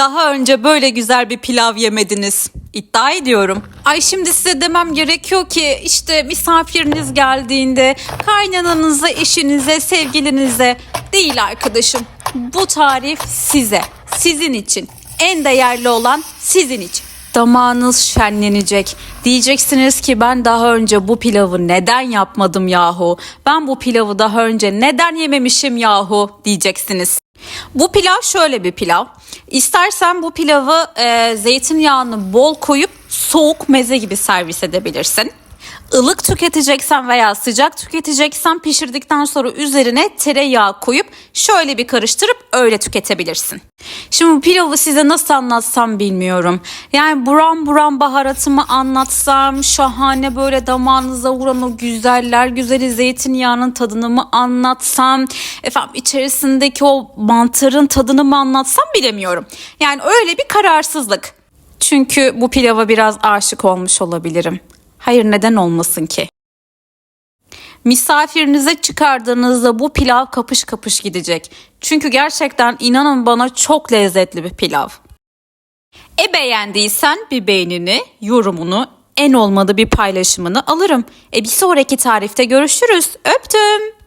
Daha önce böyle güzel bir pilav yemediniz. İddia ediyorum. Ay şimdi size demem gerekiyor ki işte misafiriniz geldiğinde kaynananıza, eşinize, sevgilinize değil arkadaşım. Bu tarif size, sizin için. En değerli olan sizin için. Damağınız şenlenecek. Diyeceksiniz ki ben daha önce bu pilavı neden yapmadım yahu? Ben bu pilavı daha önce neden yememişim yahu diyeceksiniz. Bu pilav şöyle bir pilav. İstersen bu pilavı e, zeytinyağını bol koyup soğuk meze gibi servis edebilirsin. Ilık tüketeceksen veya sıcak tüketeceksen pişirdikten sonra üzerine tereyağı koyup şöyle bir karıştırıp öyle tüketebilirsin. Şimdi pilavı size nasıl anlatsam bilmiyorum. Yani buram buram baharatımı anlatsam, şahane böyle damağınıza vuran o güzeller güzeli zeytinyağının tadını mı anlatsam, efendim içerisindeki o mantarın tadını mı anlatsam bilemiyorum. Yani öyle bir kararsızlık. Çünkü bu pilava biraz aşık olmuş olabilirim. Hayır neden olmasın ki? Misafirinize çıkardığınızda bu pilav kapış kapış gidecek. Çünkü gerçekten inanın bana çok lezzetli bir pilav. E beğendiysen bir beğenini, yorumunu, en olmadı bir paylaşımını alırım. E bir sonraki tarifte görüşürüz. Öptüm.